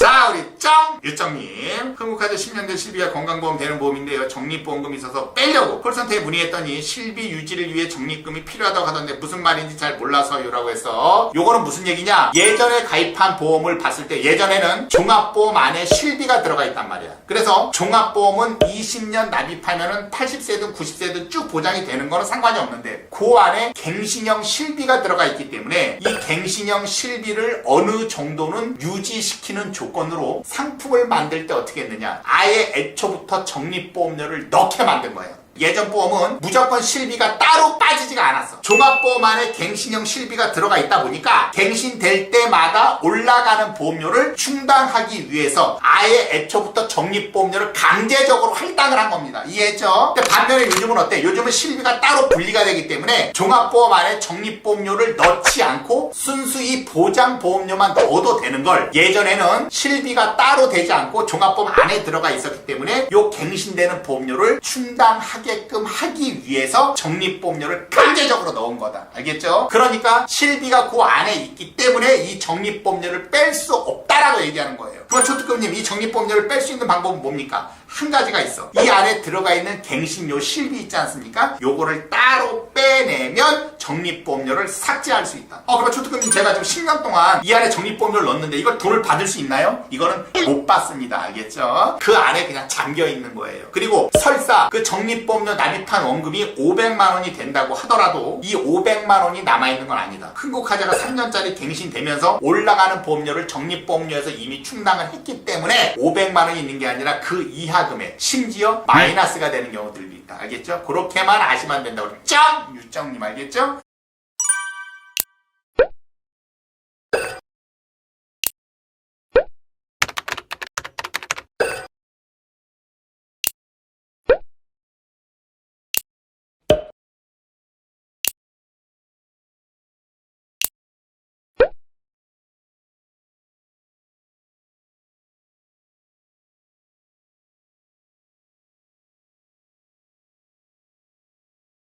Saudi. 우리 정 유정님 흥국화재 10년대 실비와 건강보험 되는 보험인데요. 적립보험금이 있어서 빼려고 콜센터에 문의했더니 실비 유지를 위해 적립금이 필요하다고 하던데 무슨 말인지 잘 몰라서요라고 해서 요거는 무슨 얘기냐? 예전에 가입한 보험을 봤을 때 예전에는 종합보험 안에 실비가 들어가 있단 말이야. 그래서 종합보험은 20년 납입하면은 80세든 90세든 쭉 보장이 되는 거는 상관이 없는데 그 안에 갱신형 실비가 들어가 있기 때문에 이 갱신형 실비를 어느 정도는 유지시키는 조건으로 상품을 만들 때 어떻게 했느냐. 아예 애초부터 적립보험료를 넣게 만든 거예요 예전 보험은 무조건 실비가 따로 빠지지가 않았어. 종합보험 안에 갱신형 실비가 들어가 있다 보니까 갱신될 때마다 올라가는 보험료를 충당하기 위해서 아예 애초부터 적립보험료를 강제적으로 할당을 한 겁니다. 이해했죠? 근데 반면에 요즘은 어때? 요즘은 실비가 따로 분리가 되기 때문에 종합보험 안에 적립보험료를 넣지 않고 순수히 보장보험료만 넣어도 되는 걸 예전에는 실비가 따로 되지 않고 종합보험 안에 들어가 있었기 때문에 요 갱신되는 보험료를 충당하 게끔 하기 위해서 적립보험료를 강제적으로 넣은 거다. 알겠죠? 그러니까 실비가 그 안에 있기 때문에 이 적립보험료를 뺄 수 없다라고 얘기하는 거예요. 그럼 초특급님 이 적립보험료를 뺄 수 있는 방법은 뭡니까? 한 가지가 있어. 이 안에 들어가 있는 갱신료 실비 있지 않습니까? 요거를 따로 빼내면 적립보험료를 삭제할 수 있다. 어, 그럼 초특급님 제가 지금 10년 동안 이 안에 적립보험료를 넣었는데 이걸 돈을 받을 수 있나요? 이거는 못 받습니다. 알겠죠? 그 안에 그냥 잠겨 있는 거예요. 그리고 설사 그 적립 보험료 납입한 원금이 500만 원이 된다고 하더라도 이 500만 원이 남아있는 건 아니다. 흥국화재가 3년짜리 갱신되면서 올라가는 보험료를 적립보험료에서 이미 충당을 했기 때문에 500만 원이 있는 게 아니라 그 이하 금액 심지어 마이너스가 되는 경우들도 있다. 알겠죠? 그렇게만 아시면 된다고. 짱! 유정님 알겠죠?